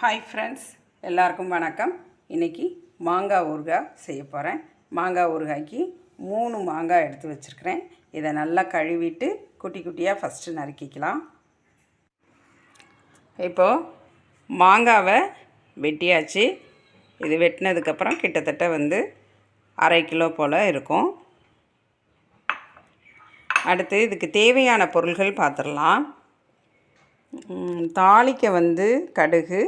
Hi friends எல்லாருக்கும் வணக்கம். இன்றைக்கி மாங்காய் ஊறுகாய் செய்ய போகிறேன் மாங்காய் ஊறுகாய்க்கு மூணு மாங்காய் எடுத்து வச்சுருக்கிறேன். இதை நல்லா கழுவிட்டு குட்டி குட்டியாக ஃபஸ்ட்டு நறுக்கிக்கலாம். இப்போது மாங்காவை வெட்டியாச்சு. இது வெட்டினதுக்கப்புறம் கிட்டத்தட்ட வந்து அரை கிலோ போல் இருக்கும். அடுத்து இதுக்கு தேவையான பொருள்கள் பார்த்துடலாம் தாளிக்க வந்து கடுகு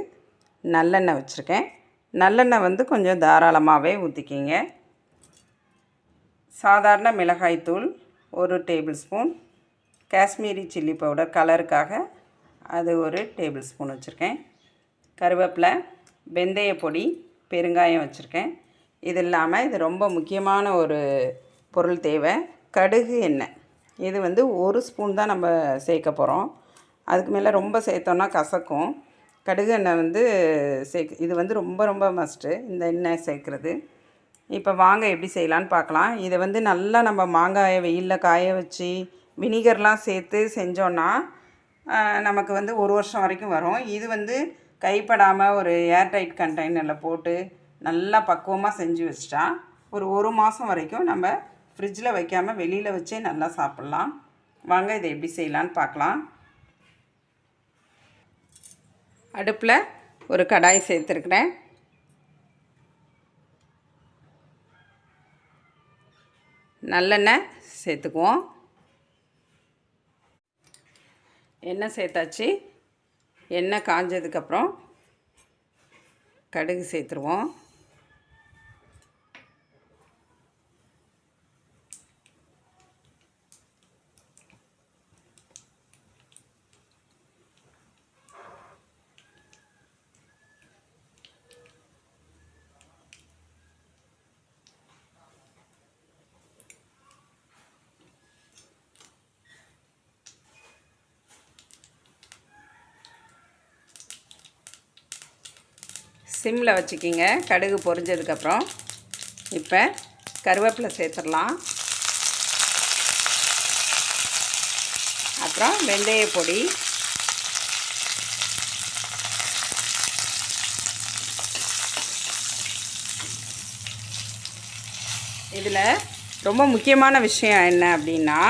நல்லெண்ணெய் வச்சுருக்கேன். நல்லெண்ணெய் வந்து கொஞ்சம் தாராளமாகவே ஊற்றிக்கிங்க. சாதாரண மிளகாய்த்தூள் ஒரு tablespoon. Kashmiri chilli powder கலருக்காக அது ஒரு டேபிள் ஸ்பூன் வச்சுருக்கேன். கருவேப்பிலை வெந்தய பொடி பெருங்காயம் வச்சுருக்கேன். இது இல்லாமல் இது ரொம்ப முக்கியமான ஒரு பொருள் தேவை. கடுகு எண்ணெய். இது வந்து ஒரு ஸ்பூன் தான் நம்ம சேர்க்க போகிறோம். அதுக்கு மேலே ரொம்ப சேர்த்தோன்னா கசக்கும். கடுகு எண்ணெய் வந்து சேர்க்க இது வந்து ரொம்ப ரொம்ப மஸ்ட்டு இந்த எண்ணெய் சேர்க்குறது. இப்போ வாங்க எப்படி செய்யலான்னு பார்க்கலாம் இதை வந்து நல்லா நம்ம மாங்காயை வெயிலில் காய வச்சு வினிகர்லாம் சேர்த்து செஞ்சோன்னா நமக்கு வந்து ஒரு வருஷம் வரைக்கும் வரும். இது வந்து கைப்படாமல் ஒரு ஏர்டைட் கண்டெய்னரில் போட்டு நல்லா பக்குவமாக செஞ்சு வச்சிட்டா ஒரு ஒரு மாதம் வரைக்கும் நம்ம ஃப்ரிட்ஜில் வைக்காமல் வெளியில் வச்சே நல்லா சாப்பிட்லாம். வாங்க இதை எப்படி செய்யலான்னு பார்க்கலாம் அடுப்பில் ஒரு கடாய் சேர்த்துருக்குறேன். நல்லெண்ணெய் சேர்த்துக்குவோம். எண்ணெய் சேர்த்தாச்சு. எண்ணெய் காஞ்சதுக்கப்புறம் கடுகு சேர்த்துருவோம். சிம்மில் வச்சுக்கிங்க. கடுகு பொரிஞ்சதுக்கப்புறம் இப்போ கருவேப்பிலை சேர்த்துடலாம். அப்புறம் வெந்தய பொடி. இதில் ரொம்ப முக்கியமான விஷயம் என்ன அப்படின்னா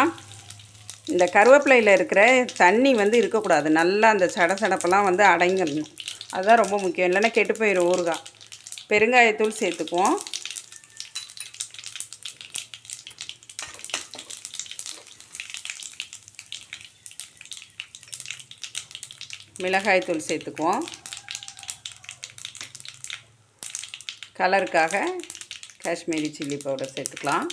இந்த கருவேப்பிலையில் இருக்கிற தண்ணி வந்து இருக்கக்கூடாது. நல்லா அந்த சட சடப்பெல்லாம் வந்து அடங்கிடணும். அதுதான் ரொம்ப முக்கியம். இல்லைன்னா கெட்டு போயிடும் ஊறுகாய். பெருங்காயத்தூள் சேர்த்துக்குவோம். மிளகாய்த்தூள் சேர்த்துக்குவோம். கலருக்காக காஷ்மீரி சில்லி பவுடர் சேர்த்துக்கலாம்.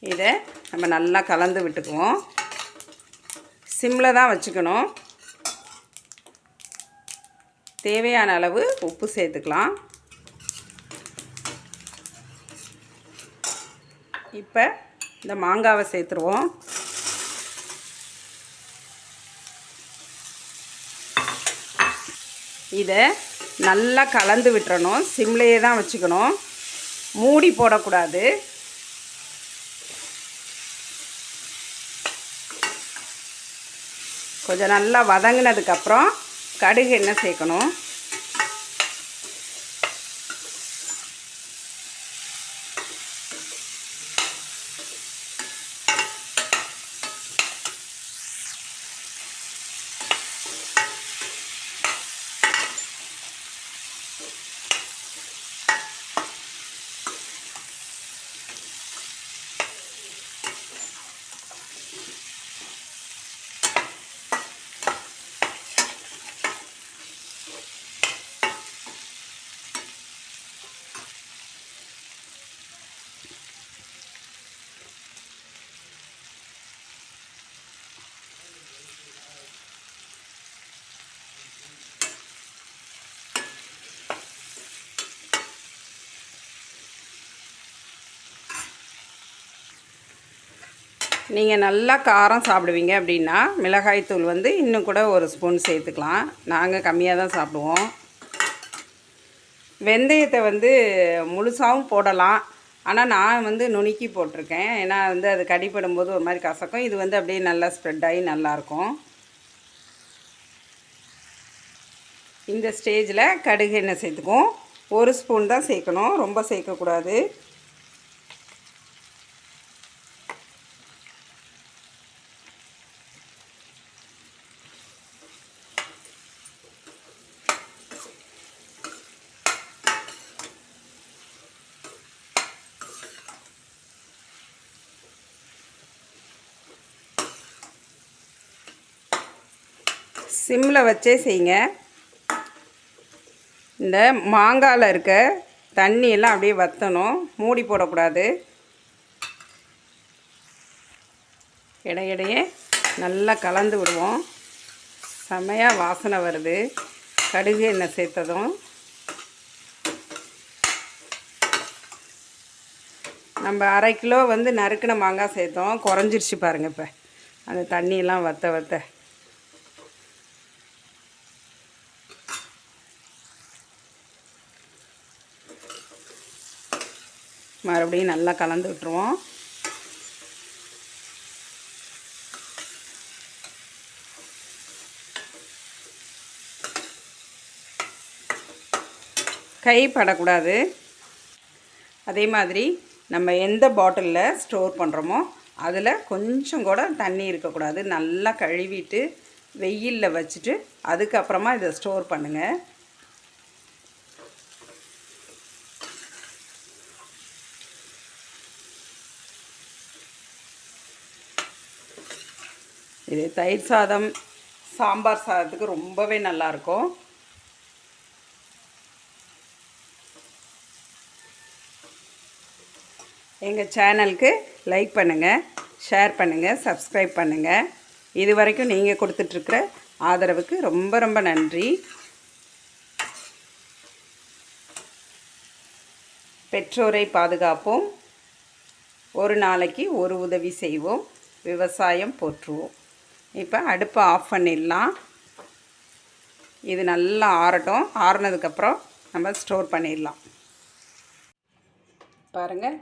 இதை நம்ம நல்லா கலந்து விட்டுக்குவோம். சிம்மில் தான் வச்சுக்கணும். தேவையான அளவு உப்பு சேர்த்துக்கலாம். இப்போ இந்த மாங்காவை சேர்த்துருவோம். இதை நல்லா கலந்து விட்டுறணும். சிம்லேயே தான் வச்சுக்கணும். மூடி போடக்கூடாது. கொஞ்சம் நல்லா வதங்கினதுக்கப்புறம் கடுகு என்ன சேர்க்கணும். நீங்கள் நல்லா காரம் சாப்பிடுவீங்க அப்படின்னா மிளகாய்த்தூள் வந்து இன்னும் கூட ஒரு ஸ்பூன் சேர்த்துக்கலாம். நாங்கள் கம்மியாக தான் சாப்பிடுவோம். வெந்தயத்தை வந்து முழுசாகவும் போடலாம். ஆனால் நான் வந்து நுணுக்கி போட்டிருக்கேன். ஏன்னா வந்து அது கடிப்படும் போது ஒரு மாதிரி கசக்கும். இது வந்து அப்படியே நல்லா ஸ்ப்ரெட் ஆகி நல்லாயிருக்கும் இந்த ஸ்டேஜில் கடுகு எண்ணெய் சேர்த்துக்குவோம். ஒரு ஸ்பூன் தான் சேர்க்கணும். ரொம்ப சேர்க்கக்கூடாது. சிம்மில் வச்சே செய்யுங்க. இந்த மாங்காயில் இருக்க தண்ணியெல்லாம் அப்படியே வற்றணும் மூடி போடக்கூடாது. இடையிடையே நல்லா கலந்து விடுவோம். செமையாக வாசனை வருது. கடுகு எண்ணெய் சேர்த்ததும். நம்ம அரை கிலோ வந்து நறுக்கின மாங்காய் சேர்த்தோம். குறைஞ்சிருச்சு பாருங்கள் இப்போ. அந்த தண்ணியெல்லாம் வற்ற வற்ற மறுபடியும் நல்லா கலந்து விட்டுருவோம். கை படக்கூடாது. அதே மாதிரி நம்ம எந்த பாட்டிலில் ஸ்டோர் பண்ணுறோமோ அதில் கொஞ்சம் கூட தண்ணி இருக்கக்கூடாது. நல்லா கழுவிட்டு வெயிலில் வச்சுட்டு அதுக்கப்புறமா இதை ஸ்டோர் பண்ணுங்கள் இது தயிர் சாதம் சாம்பார் சாதத்துக்கு ரொம்பவே நல்லாயிருக்கும் எங்கள் சேனலுக்கு லைக் பண்ணுங்கள் ஷேர் பண்ணுங்கள் சப்ஸ்கிரைப் பண்ணுங்கள் இது வரைக்கும் நீங்கள் கொடுத்துட்ருக்குற ஆதரவுக்கு ரொம்ப ரொம்ப நன்றி. பெற்றோரை பாதுகாப்போம். ஒரு நாளைக்கு ஒரு உதவி செய்வோம். விவசாயம் போற்றுவோம். இப்போ அடுப்பை ஆஃப் பண்ணிடலாம். இது நல்லா ஆறட்டும். ஆறுனதுக்கப்புறம் நம்ம ஸ்டோர் பண்ணிடலாம். பாருங்கள்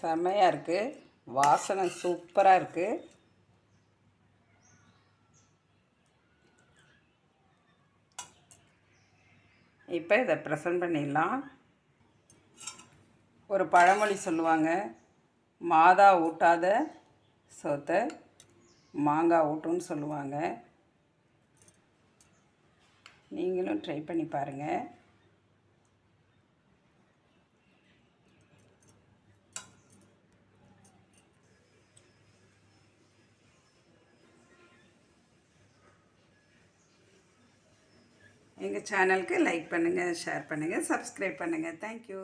செமையாக இருக்குது வாசனை சூப்பராக இருக்குது இப்போ இதை ப்ரெசன்ட் பண்ணிடலாம். ஒரு பழமொழி சொல்லுவாங்க. மாதா ஊட்டாத சோத்தை மாங்காய் ஊட்டும்னு சொல்லுவாங்க. நீங்களும் ட்ரை பண்ணி பாருங்கள் எங்கள் சேனலுக்கு லைக் பண்ணுங்கள் ஷேர் பண்ணுங்கள் சப்ஸ்கிரைப் பண்ணுங்கள் தேங்க்யூ